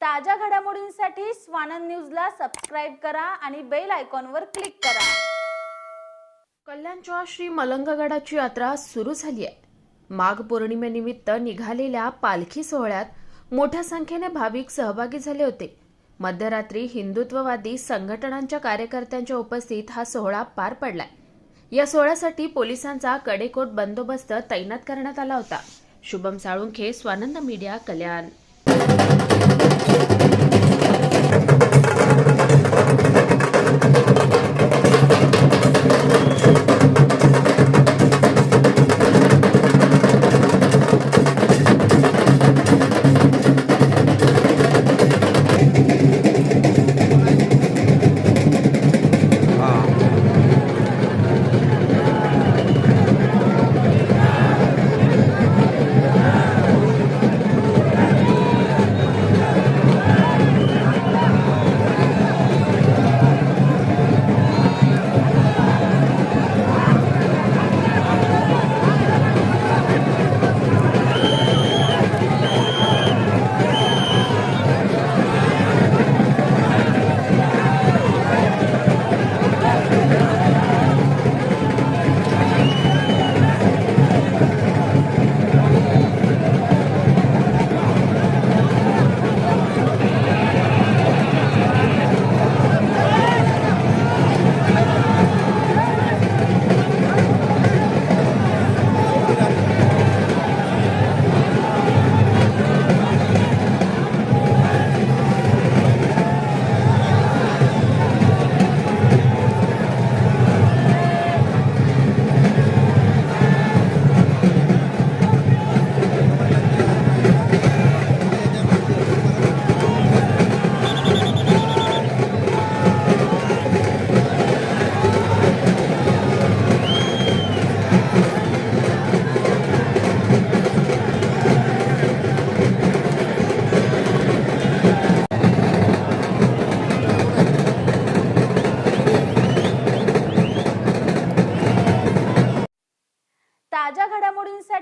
ताज्या घडामोडींसाठी स्वानंद न्यूजला सबस्क्राईब करा आणि बेल आयकॉनवर क्लिक करा. कल्याणच्या श्री मलंगगडाची यात्रा सुरू झाली आहे. माघ पौर्णिमेनिमित्त निघालेल्या पालखी सोहळ्यात मोठ्या संख्येने भाविक सहभागी झाले होते. मध्यरात्री हिंदुत्ववादी संघटनांच्या कार्यकर्त्यांच्या उपस्थित हा सोहळा पार पडलाय. या सोहळ्यासाठी पोलिसांचा कडेकोट बंदोबस्त तैनात करण्यात आला होता. शुभम साळुंखे स्वानंद मीडिया कल्याण.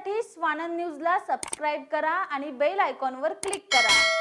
घडामोडींसाठी स्वानंद न्यूजला सबस्क्राईब करा आणि बेल आयकॉनवर क्लिक करा.